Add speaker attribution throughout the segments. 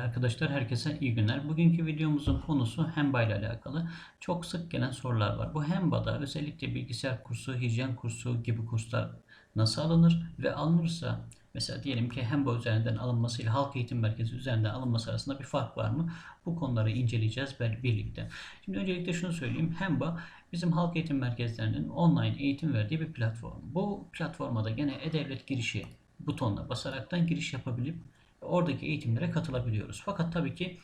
Speaker 1: Arkadaşlar herkese iyi günler. Bugünkü videomuzun konusu Hemba ile alakalı. Çok sık gelen sorular var. Bu Hemba'da özellikle bilgisayar kursu, hijyen kursu gibi kurslar nasıl alınır ve alınırsa mesela diyelim ki Hemba üzerinden alınması ile halk eğitim merkezi üzerinden alınması arasında bir fark var mı? Bu konuları inceleyeceğiz birlikte. Şimdi öncelikle şunu söyleyeyim. Hemba bizim halk eğitim merkezlerinin online eğitim verdiği bir platform. Bu platforma da gene e-devlet girişi butonuna basaraktan giriş yapabilip oradaki eğitimlere katılabiliyoruz. Fakat tabii ki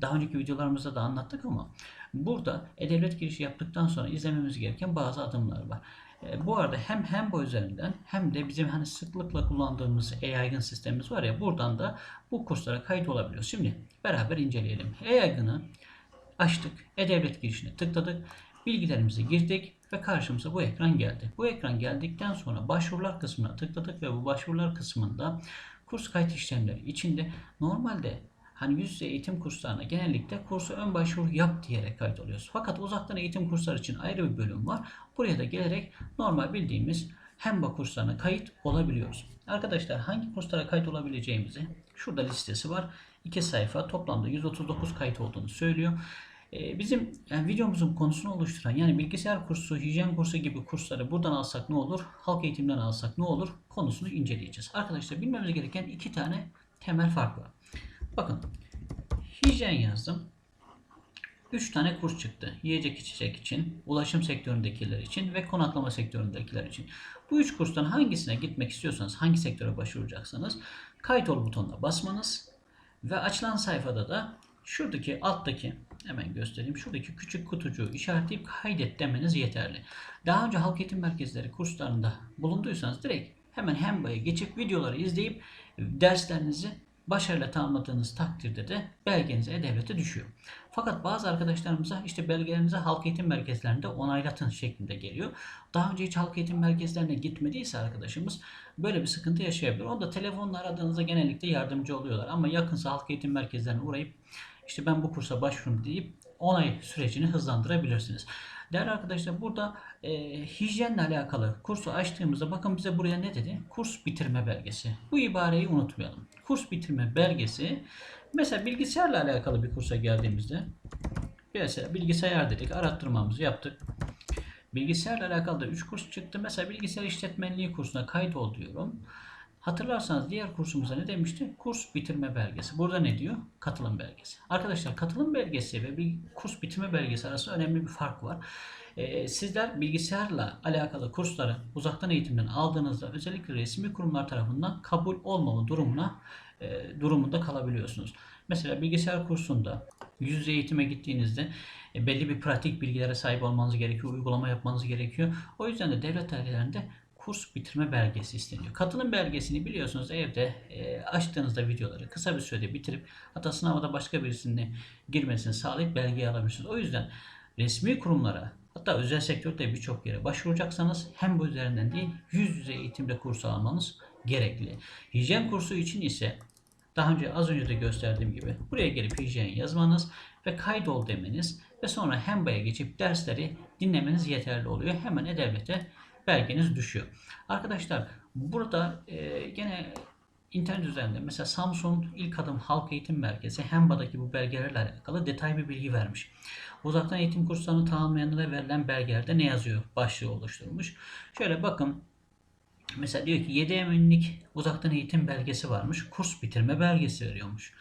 Speaker 1: daha önceki videolarımızda da anlattık ama burada e-devlet girişi yaptıktan sonra izlememiz gereken bazı adımlar var. E, bu arada hem hem bu üzerinden hem de bizim hani sıklıkla kullandığımız e-yaygın sistemimiz var ya buradan da bu kurslara kayıt olabiliyoruz. Şimdi beraber inceleyelim. E-yaygını açtık. E-devlet girişine tıkladık. Bilgilerimizi girdik ve karşımıza bu ekran geldi. Bu ekran geldikten sonra başvurular kısmına tıkladık ve bu başvurular kısmında kurs kayıt işlemleri içinde normalde hani yüz yüze eğitim kurslarına genellikle kursu ön başvuru yap diyerek kayıt oluyoruz. Fakat uzaktan eğitim kursları için ayrı bir bölüm var. Buraya da gelerek normal bildiğimiz Hemba kurslarına kayıt olabiliyoruz. Arkadaşlar hangi kurslara kayıt olabileceğimizi şurada listesi var. 2 sayfa toplamda 139 kayıt olduğunu söylüyor. Bizim yani videomuzun konusunu oluşturan yani bilgisayar kursu, hijyen kursu gibi kursları buradan alsak ne olur, halk eğitimden alsak ne olur konusunu inceleyeceğiz. Arkadaşlar bilmemiz gereken iki tane temel fark var. Bakın hijyen yazdım. 3 tane kurs çıktı. Yiyecek içecek için, ulaşım sektöründekiler için ve konaklama sektöründekiler için. Bu 3 kurstan hangisine gitmek istiyorsanız, hangi sektöre başvuracaksanız kayıt ol butonuna basmanız ve açılan sayfada da şuradaki alttaki hemen göstereyim. Şuradaki küçük kutucuğu işaretleyip kaydet demeniz yeterli. Daha önce halk eğitim merkezleri kurslarında bulunduysanız direkt hemen Hemba'ya geçip videoları izleyip derslerinizi başarıyla tamamladığınız takdirde de belgeniz E-Devlet'e düşüyor. Fakat bazı arkadaşlarımıza işte belgelerinizi halk eğitim merkezlerinde onaylatın şeklinde geliyor. Daha önce hiç halk eğitim merkezlerine gitmediyse arkadaşımız böyle bir sıkıntı yaşayabilir. O da telefonla aradığınızda genellikle yardımcı oluyorlar. Ama yakınsa halk eğitim merkezlerine uğrayıp işte ben bu kursa başvurum deyip onay sürecini hızlandırabilirsiniz. Değerli arkadaşlar burada e, hijyenle alakalı kursu açtığımızda bakın bize buraya ne dedi? Kurs bitirme belgesi. Bu ibareyi unutmayalım. Kurs bitirme belgesi mesela bilgisayarla alakalı bir kursa geldiğimizde mesela bilgisayar dedik arattırmamızı yaptık. Bilgisayarla alakalı da 3 kurs çıktı. Mesela bilgisayar işletmenliği kursuna kayıt ol diyorum. Hatırlarsanız diğer kursumuzda ne demişti? Kurs bitirme belgesi. Burada ne diyor? Katılım belgesi. Arkadaşlar katılım belgesi ve bir kurs bitirme belgesi arasında önemli bir fark var. Ee, sizler bilgisayarla alakalı kursları uzaktan eğitimden aldığınızda özellikle resmi kurumlar tarafından kabul olmama durumuna e, durumunda kalabiliyorsunuz. Mesela bilgisayar kursunda yüz yüze eğitime gittiğinizde e, belli bir pratik bilgilere sahip olmanız gerekiyor, uygulama yapmanız gerekiyor. O yüzden de devlet dairelerinde kurs bitirme belgesi isteniyor. Katılım belgesini biliyorsunuz evde e, açtığınızda videoları kısa bir sürede bitirip hatta sınava da başka birisinin girmesini sağlayıp belgeyi alabilirsiniz. O yüzden resmi kurumlara hatta özel sektörde birçok yere başvuracaksanız hem bu üzerinden değil yüz yüze eğitimde kurs almanız gerekli. Hijyen kursu için ise daha önce az önce de gösterdiğim gibi buraya gelip hijyen yazmanız ve kaydol demeniz ve sonra Hemba'ya geçip dersleri dinlemeniz yeterli oluyor. Hemen E-Devlet'e belgeniz düşüyor. Arkadaşlar burada e, gene internet üzerinde mesela Samsung ilk adım halk eğitim merkezi Hemba'daki bu belgelerle alakalı detaylı bir bilgi vermiş. Uzaktan eğitim kurslarını tamamlayanlara verilen belgelerde ne yazıyor başlığı oluşturmuş. Şöyle bakın mesela diyor ki 7 eminlik uzaktan eğitim belgesi varmış. Kurs bitirme belgesi veriyormuş.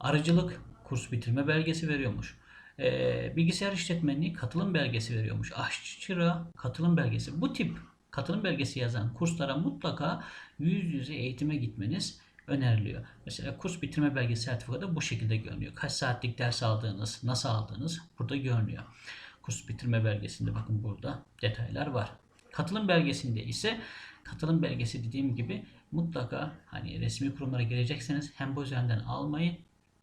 Speaker 1: Arıcılık kurs bitirme belgesi veriyormuş. Ee, bilgisayar işletmenliği katılım belgesi veriyormuş. Aşçı katılım belgesi. Bu tip katılım belgesi yazan kurslara mutlaka yüz yüze eğitime gitmeniz öneriliyor. Mesela kurs bitirme belgesi sertifikada bu şekilde görünüyor. Kaç saatlik ders aldığınız, nasıl aldığınız burada görünüyor. Kurs bitirme belgesinde bakın burada detaylar var. Katılım belgesinde ise katılım belgesi dediğim gibi mutlaka hani resmi kurumlara girecekseniz hem bu üzerinden almayı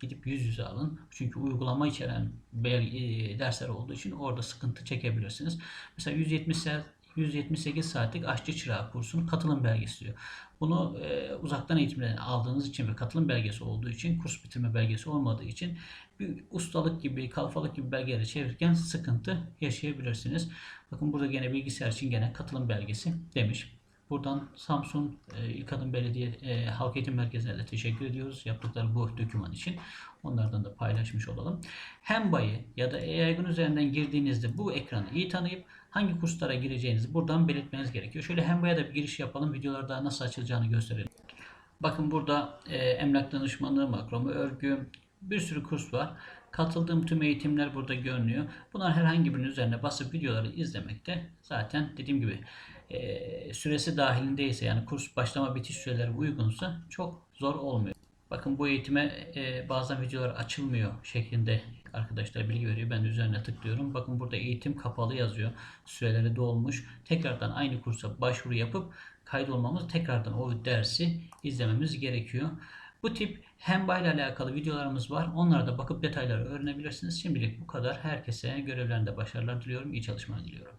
Speaker 1: gidip yüz yüze alın. Çünkü uygulama içeren belge, dersler olduğu için orada sıkıntı çekebilirsiniz. Mesela 170 saat 178 saatlik aşçı çırağı kursunun katılım belgesi diyor. Bunu e, uzaktan eğitimden aldığınız için ve katılım belgesi olduğu için, kurs bitirme belgesi olmadığı için bir ustalık gibi, kalfalık gibi belgeleri çevirirken sıkıntı yaşayabilirsiniz. Bakın burada gene bilgisayar için gene katılım belgesi demiş. Buradan Samsun e, İlk Adım Belediye e, Halk Eğitim Merkezi'ne de teşekkür ediyoruz yaptıkları bu doküman için. Onlardan da paylaşmış olalım. Hembay'ı ya da yaygın üzerinden girdiğinizde bu ekranı iyi tanıyıp hangi kurslara gireceğinizi buradan belirtmeniz gerekiyor. Şöyle Hembay'a da bir giriş yapalım. Videolarda nasıl açılacağını gösterelim. Bakın burada e, emlak danışmanlığı, makrome örgü, bir sürü kurs var. Katıldığım tüm eğitimler burada görünüyor. Bunlar herhangi birinin üzerine basıp videoları izlemekte zaten dediğim gibi e, süresi dahilindeyse yani kurs başlama bitiş süreleri uygunsa çok zor olmuyor. Bakın bu eğitime e, bazen videolar açılmıyor şeklinde arkadaşlar bilgi veriyor. Ben üzerine tıklıyorum. Bakın burada eğitim kapalı yazıyor. Süreleri dolmuş. Tekrardan aynı kursa başvuru yapıp kaydolmamız tekrardan o dersi izlememiz gerekiyor. Bu tip Hemba ile alakalı videolarımız var. Onlara da bakıp detayları öğrenebilirsiniz. Şimdilik bu kadar. Herkese görevlerinde başarılar diliyorum. İyi çalışmalar diliyorum.